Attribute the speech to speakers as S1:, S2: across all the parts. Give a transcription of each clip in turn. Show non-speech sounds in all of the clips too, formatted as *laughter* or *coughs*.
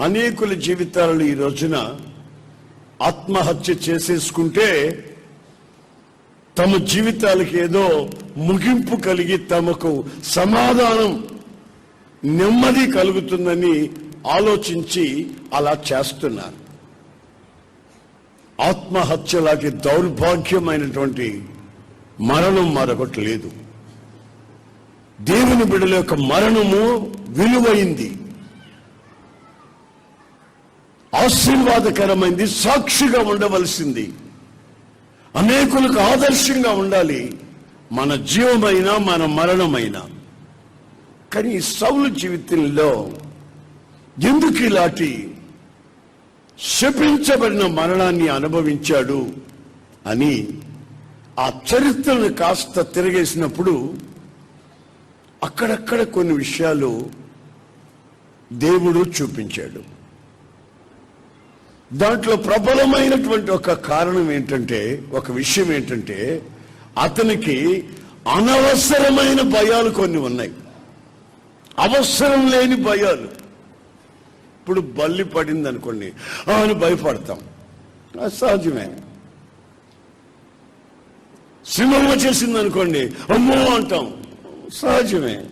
S1: అనేకుల జీవితాలను ఈ రోజున ఆత్మహత్య చేసేసుకుంటే తమ జీవితాలకి ఏదో ముగింపు కలిగి తమకు సమాధానం నెమ్మది కలుగుతుందని ఆలోచించి అలా చేస్తున్నారు. ఆత్మహత్య లాంటి దౌర్భాగ్యమైనటువంటి మరణం మరొకటి లేదు దేవుని బిడ్డల యొక్క మరణము విలువైంది. ఆశీర్వాదకరమైంది సాక్షిగా ఉండవలసింది. అనేకులకు ఆదర్శంగా ఉండాలి. మన జీవమైన మన మరణమైన. కానీ ఈ సౌలు జీవితంలో ఎందుకు ఇలాంటి శపించబడిన మరణాన్ని అనుభవించాడు అని ఆ చరిత్రను కాస్త తిరగేసినప్పుడు అక్కడక్కడ కొన్ని విషయాలు దేవుడు చూపించాడు. దాంట్లో ప్రబలమైనటువంటి ఒక కారణం ఏంటంటే ఒక విషయం ఏంటంటే అతనికి అనవసరమైన భయాలు కొన్ని ఉన్నాయి. అవసరం లేని భయాలు. ఇప్పుడు బల్లి పడింది అనుకోండి అని భయపడతాం. సహజమే. సింహం వచ్చేసింది అనుకోండి అమ్మో అంటాం. సహజమే.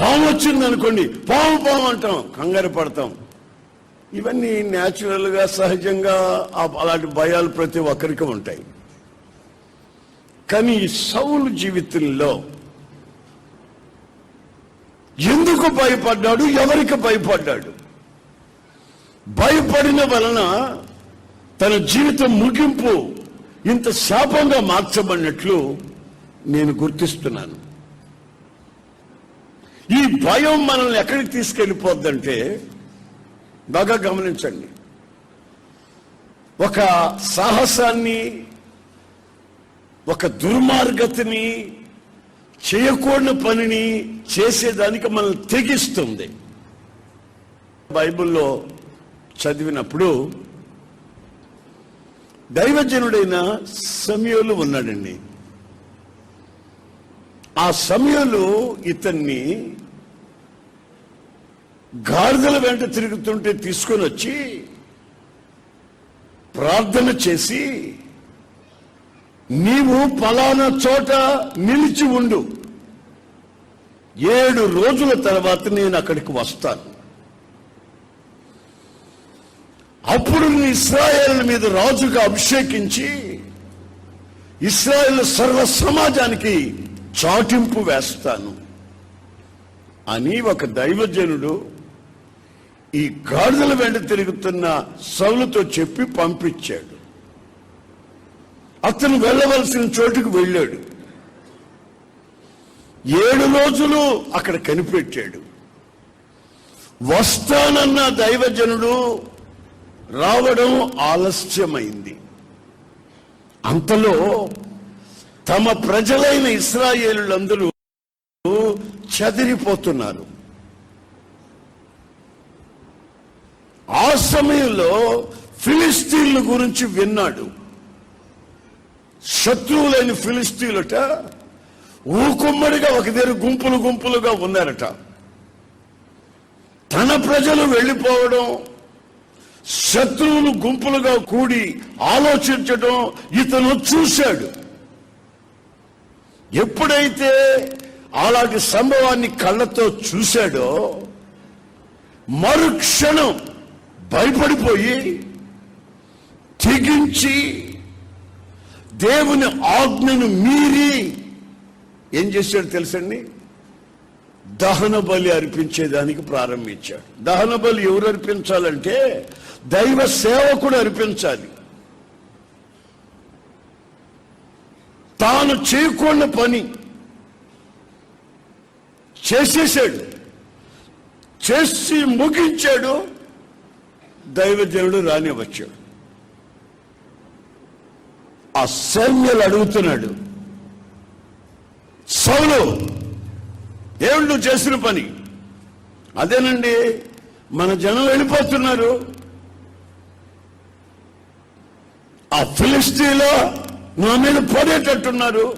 S1: పాము వచ్చింది అనుకోండి పాము పాము అంటాం కంగారు పడతాం. ఇవన్నీ న్యాచురల్గా సహజంగా అలాంటి భయాలు ప్రతి ఒక్కరికి ఉంటాయి. కానీ సౌలు జీవితంలో ఎందుకు భయపడ్డాడు? ఎవరికి భయపడ్డాడు? భయపడిన వలన తన జీవితం ముగింపు ఇంత శాపంగా మార్చబడినట్లు నేను గుర్తిస్తున్నాను. ఈ భయం మనల్ని ఎక్కడికి తీసుకెళ్ళిపోద్దంటే బాగా గమనించండి. ఒక సాహసాన్ని ఒక దుర్మార్గతని చేయకూడని పనిని చేసేదానికి మనల్ని తెగిస్తుంది. బైబిల్లో చదివినప్పుడు దైవజనుడైన సమయంలో ఉన్నాడండి. ఆ సమయంలో ఇతన్ని గాడిదల వెంట తిరుగుతుంటే తీసుకొని వచ్చి ప్రార్థన చేసి నీవు పలానా చోట నిలిచి ఉండు. ఏడు రోజుల తర్వాత నేను అక్కడికి వస్తాను. అప్పుడు నీ ఇస్రాయేల్ మీద రాజుగా అభిషేకించి ఇస్రాయేల్ సర్వ సమాజానికి చాటింపు వేస్తాను అని ఒక దైవజనుడు ఈ గాడిదల వెంట తిరుగుతున్న సౌలుతో చెప్పి పంపించాడు. అతను వెళ్ళవలసిన చోటుకు వెళ్ళాడు. ఏడు రోజులు అక్కడ కనిపెట్టాడు. వస్తానన్న దైవజనుడు రావడం ఆలస్యమైంది. అంతలో తమ ప్రజలైన ఇస్రాయేలులందరూ చదిరిపోతున్నారు. ఆ సమయంలో ఫిలిస్తీన్ల గురించి విన్నాడు. శత్రువులైన ఫిలిస్తీన్లట ఊకుమ్మడిగా ఒక దగ్గర గుంపులు గుంపులుగా ఉన్నారట. తన ప్రజలు వెళ్ళిపోవడం శత్రువులు గుంపులుగా కూడి ఆలోచించడం ఇతను చూశాడు. ఎప్పుడైతే అలాంటి సంభవాన్ని కళ్ళతో చూశాడో మరుక్షణం భయపడిపోయి తెగించి దేవుని ఆజ్ఞను మీరి ఏం చేశాడు తెలుసండి? దహన బలి అర్పించేదానికి ప్రారంభించాడు. దహన బలి ఎవరు అర్పించాలంటే దైవ సేవకుడు అర్పించాలి. తాను చేయకుండా పని చేసేసాడు. చేసి ముగించాడు. దైవజనుడు రాని వచ్చాడు ఆ సైన్యాలు అడుగుతున్నాడు సౌలు ఏమిటి నువ్వు చేసిన పని? అదేనండి మన జనం వెళ్ళిపోతున్నారు. ఆ ఫిలిస్తీన్లో నా మీద పడేటట్టున్నారు.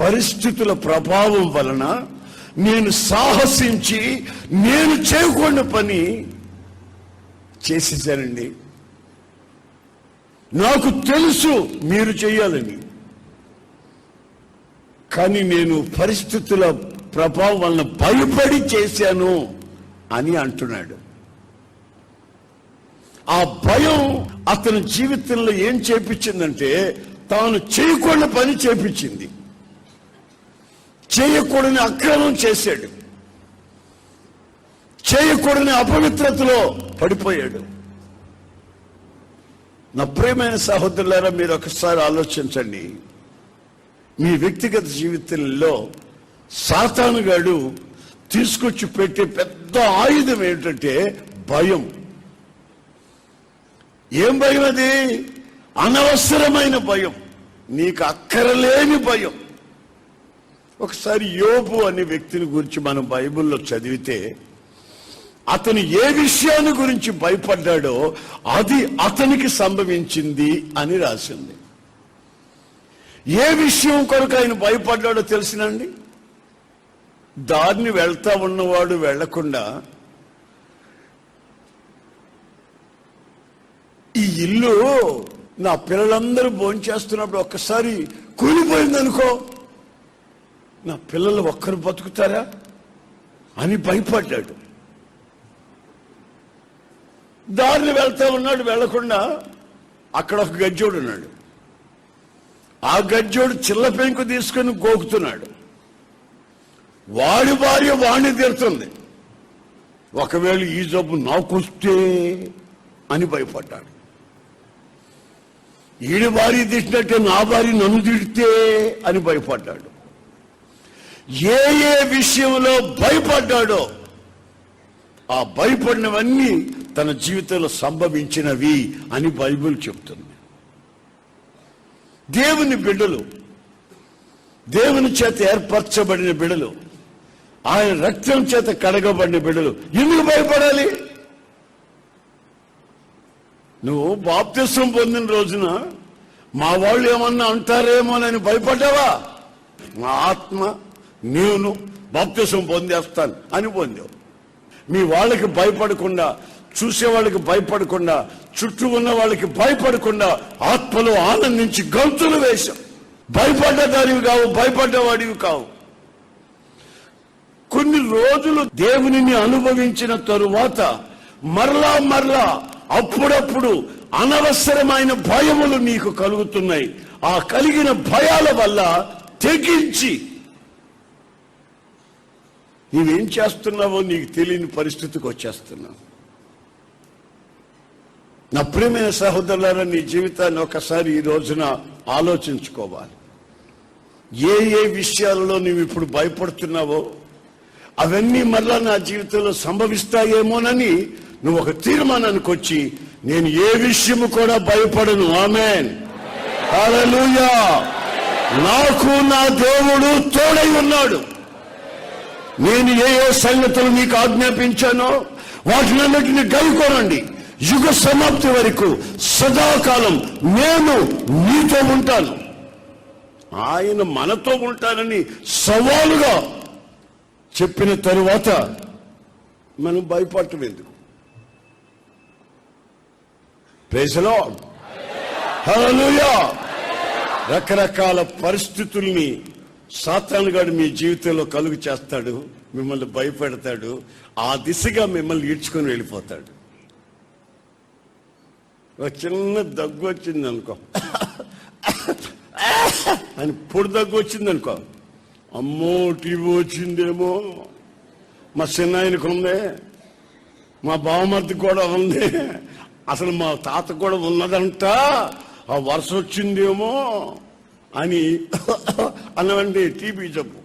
S1: పరిస్థితుల ప్రభావం వలన నేను సాహసించి నేను చేయకుండా పని చేసేసానండి. నాకు తెలుసు మీరు చేయాలని. కానీ నేను పరిస్థితుల ప్రభావం వలన భయపడి చేశాను అని అంటున్నాడు. ఆ భయం అతని జీవితంలో ఏం చేపించిందంటే తాను చేయకూడని పని చేపించింది. చేయకూడని అక్రమం చేశాడు. చేయకూడని అపవిత్రతలో పడిపోయాడు. నా ప్రియమైన సహోదరులారా మీరు ఒకసారి ఆలోచించండి. మీ వ్యక్తిగత జీవితంలో సాతానుగాడు తీసుకొచ్చి పెట్టే పెద్ద ఆయుధం ఏంటంటే భయం. ఏం భయం అది? అనవసరమైన భయం. నీకు అక్కరలేని భయం. ఒకసారి యోబు అనే వ్యక్తిని గురించి మనం బైబిల్లో చదివితే అతను ఏ విషయాన్ని గురించి భయపడ్డాడో అది అతనికి సంభవించింది అని రాసింది. ఏ విషయం కొరకు ఆయన భయపడ్డాడో తెలిసినండి దారిని వెళ్తా ఉన్నవాడు వెళ్ళకుండా ఇల్లు నా పిల్లలందరూ భోంచేస్తున్నప్పుడు ఒక్కసారి కూలిపోయిందనుకో నా పిల్లలు ఒక్కరు బతుకుతారా అని భయపడ్డాడు. దారిని వెళ్తా ఉన్నాడు వెళ్ళకుండా అక్కడ ఒక గజ్జోడు ఉన్నాడు. ఆ గజ్జోడు చిల్ల పెంకు తీసుకుని గోకుతున్నాడు. వాడి భార్య వాణ్ణి తీరుతుంది. ఒకవేళ ఈ జబ్బు నాకొస్తే అని భయపడ్డాడు. ఈడి భార్య తీసినట్టే నా భార్య నన్ను తిడితే అని భయపడ్డాడు. ఏ ఏ విషయంలో భయపడ్డాడో ఆ భయపడినవన్నీ తన జీవితంలో సంభవించినవి అని బైబిల్ చెప్తుంది. దేవుని బిడ్డలు దేవుని చేత ఏర్పరచబడిన బిడ్డలు ఆయన రక్తం చేత కడగబడిన బిడ్డలు ఎందుకు భయపడాలి? నువ్వు బాప్తిసం పొందిన రోజున మా వాళ్ళు ఏమన్నా అంటారేమోనని భయపడ్డావా? మా ఆత్మ నేను బాప్తిసం పొందేస్తాను అని పొందావు. మీ వాళ్ళకి భయపడకుండా చూసే వాళ్ళకి భయపడకుండా చుట్టూ ఉన్న వాళ్ళకి భయపడకుండా ఆత్మలో ఆనందించి గంతులు వేశాం భయపడ్డదానివి కావు భయపడ్డవాడివి కావు. కొన్ని రోజులు దేవునిని అనుభవించిన తరువాత మరలా మరలా అప్పుడప్పుడు అనవసరమైన భయములు నీకు కలుగుతున్నాయి. ఆ కలిగిన భయాల వల్ల తెగించి నీవేం చేస్తున్నావో నీకు తెలియని పరిస్థితికి వచ్చేస్తున్నావు. నా ప్రియమైన సహోదరులారా నీ జీవితాన్ని ఒకసారి ఈ రోజున ఆలోచించుకోవాలి. ఏ ఏ విషయాలలో నువ్వు ఇప్పుడు భయపడుతున్నావో అవన్నీ మరలా నా జీవితంలో సంభవిస్తాయేమోనని నువ్వు ఒక తీర్మానానికి వచ్చి నేను ఏ విషయము కూడా భయపడను. ఆమెన్. హల్లెలూయా. నాకు నా దేవుడు తోడై ఉన్నాడు. నేను ఏ ఏ సంగతులు మీకు ఆజ్ఞాపించానో వాటినన్నిటిని గైకోనండి. యుగ సమాప్తి వరకు సదాకాలం నేను నీతో ఉంటాను. ఆయన మనతో ఉంటానని సవాలుగా చెప్పిన తరువాత మనం భయపడటం ఎందుకు? ప్రేసలో హల్లెలూయా రకరకాల పరిస్థితుల్ని సాతానుగాడు మీ జీవితంలో కలుగు చేస్తాడు మిమ్మల్ని భయపెడతాడు ఆ దిశగా మిమ్మల్ని ఈడ్చుకొని వెళ్ళిపోతాడు. ఒక చిన్న దగ్గు వచ్చింది అనుకో. అని పొడి దగ్గు వచ్చింది అనుకో. అమ్మో టీవీ వచ్చిందేమో. మా చిన్నాయనకు ఉంది. మా బావమర్ది కూడా ఉంది. అసలు మా తాత కూడా ఉన్నదంట. ఆ వరుస వచ్చిందేమో అని *coughs* అన్నవండి టీపీ జబ్బు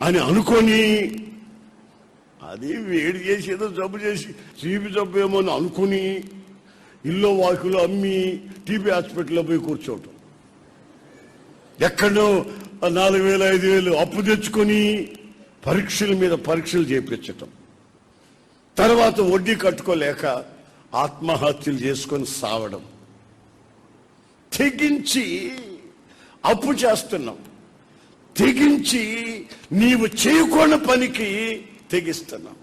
S1: అని అనుకొని అది వేడి చేసి ఏదో జబ్బు చేసి టీబీ జబ్బు ఏమో అని అనుకుని ఇల్లు వాకులు అమ్మి టీబీ హాస్పిటల్లో పోయి కూర్చోవటం. ఎక్కడో నాలుగు వేలు ఐదు వేలు అప్పు తెచ్చుకొని పరీక్షల మీద పరీక్షలు చేపించటం. తర్వాత వడ్డీ కట్టుకోలేక ఆత్మహత్యలు చేసుకొని సావడం. తెగించి అప్పు చేస్తున్నాం. తెగించి నీవు చేయకూడని పనికి తెగిస్తున్నాం.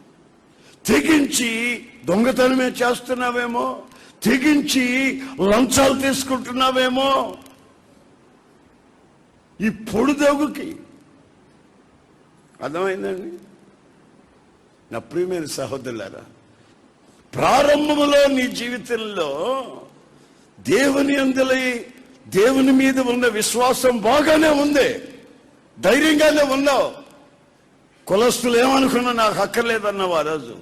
S1: తెగించి దొంగతనమే చేస్తున్నావేమో తెగించి లంచాలు తీసుకుంటున్నావేమో. ఈ పొడుదగుకి అర్థమైందండి? నా ప్రియమైన సహోదరులారా ప్రారంభంలో నీ జీవితంలో దేవుని అందులై దేవుని మీద ఉన్న విశ్వాసం బాగానే ఉంది. ధైర్యంగానే ఉన్నావు. కులస్తులు ఏమనుకున్నా నాకు అక్కర్లేదన్నావు ఆ రోజు.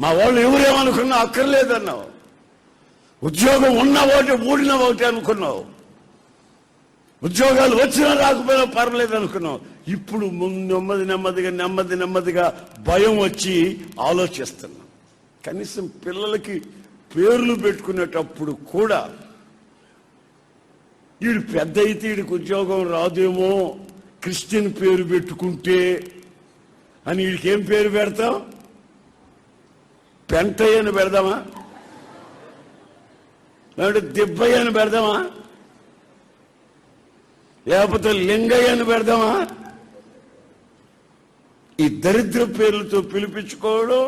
S1: మా వాళ్ళు ఎవరేమనుకున్నా అక్కర్లేదన్నావు. ఉద్యోగం ఉన్న ఒకటి ఊడిన ఒకటి అనుకున్నావు. ఉద్యోగాలు వచ్చినా రాకపోయినా పర్వాలేదు అనుకున్నావు. ఇప్పుడు నెమ్మది నెమ్మదిగా నెమ్మది నెమ్మదిగా భయం వచ్చి ఆలోచిస్తున్నాం కనీసం పిల్లలకి పేర్లు పెట్టుకునేటప్పుడు కూడా వీడు పెద్ద అయితే వీడికి ఉద్యోగం రాదేమో క్రిస్టియన్ పేరు పెట్టుకుంటే అని వీడికి ఏం పేరు పెడతాం? పెంటయ్య అని పెడదామా? లేదంటే దిబ్బయ్య అని పెడదామా? లేకపోతే లింగయ్య అని పెడదామా? ఈ దరిద్ర పేర్లతో పిలిపించుకోవడం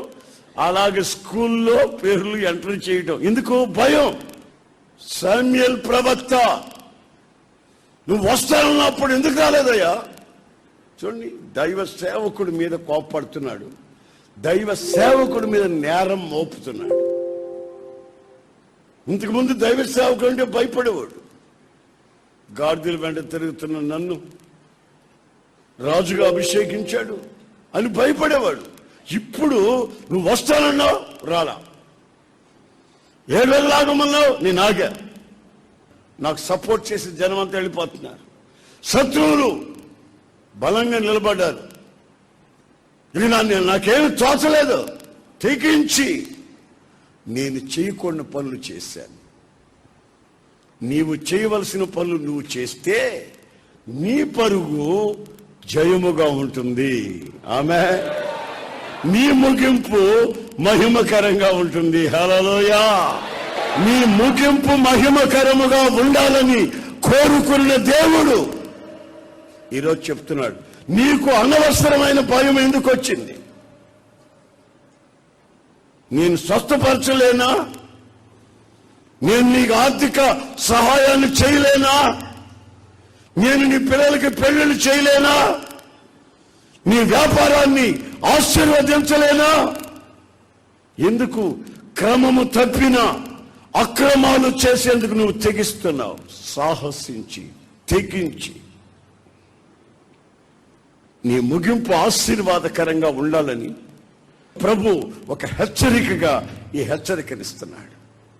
S1: అలాగే స్కూల్లో పేర్లు ఎంటర్ చేయటం. ఎందుకు? భయం. సామ్యల్ ప్రవక్త. నువ్వు వస్తానన్నప్పుడు ఎందుకు రాలేదయ్యా? చూడండి దైవ సేవకుడి మీద కోపడుతున్నాడు. దైవ సేవకుడి మీద నేరం మోపుతున్నాడు. ఇంతకు ముందు దైవ సేవకుడు అంటే భయపడేవాడు. గాడిదల వెంట తిరుగుతున్న నన్ను రాజుగా అభిషేకించాడు అని భయపడేవాడు. ఇప్పుడు నువ్వు వస్తానన్నావు రాలా. ఏడు వేలు లాగమన్నావు నేను ఆగా. నాకు సపోర్ట్ చేసి జనం అంతా వెళ్ళిపోతున్నారు. శత్రువులు బలంగా నిలబడ్డారు. ఇది నన్ను నాకేమి తోచలేదు. తెగించి నేను చేయకూడని పనులు చేశాను. నీవు చేయవలసిన పనులు నువ్వు చేస్తే నీ పరుగు జయముగా ఉంటుంది. ఆమె మీ ముగింపు మహిమకరంగా ఉంటుంది. హలలోయా నీ ముగింపు మహిమకరముగా ఉండాలని కోరుకున్న దేవుడు ఈరోజు చెప్తున్నాడు. నీకు అనవసరమైన భయం ఎందుకు వచ్చింది? నేను స్వస్థపరచలేనా? నేను నీకు ఆర్థిక సహాయాన్ని చేయలేనా? నేను నీ పిల్లలకి పెళ్ళిళ్ళు చేయలేనా? నీ వ్యాపారాన్ని ఆశీర్వదించలేనా? ఎందుకు క్రమము తప్పిన అక్రమాలు చేసేందుకు నువ్వు తెగిస్తున్నావు? సాహసించి తెగించి. నీ ముగింపు ఆశీర్వాదకరంగా ఉండాలని ప్రభు ఒక హెచ్చరికగా ఈ హెచ్చరికనిస్తున్నాడు.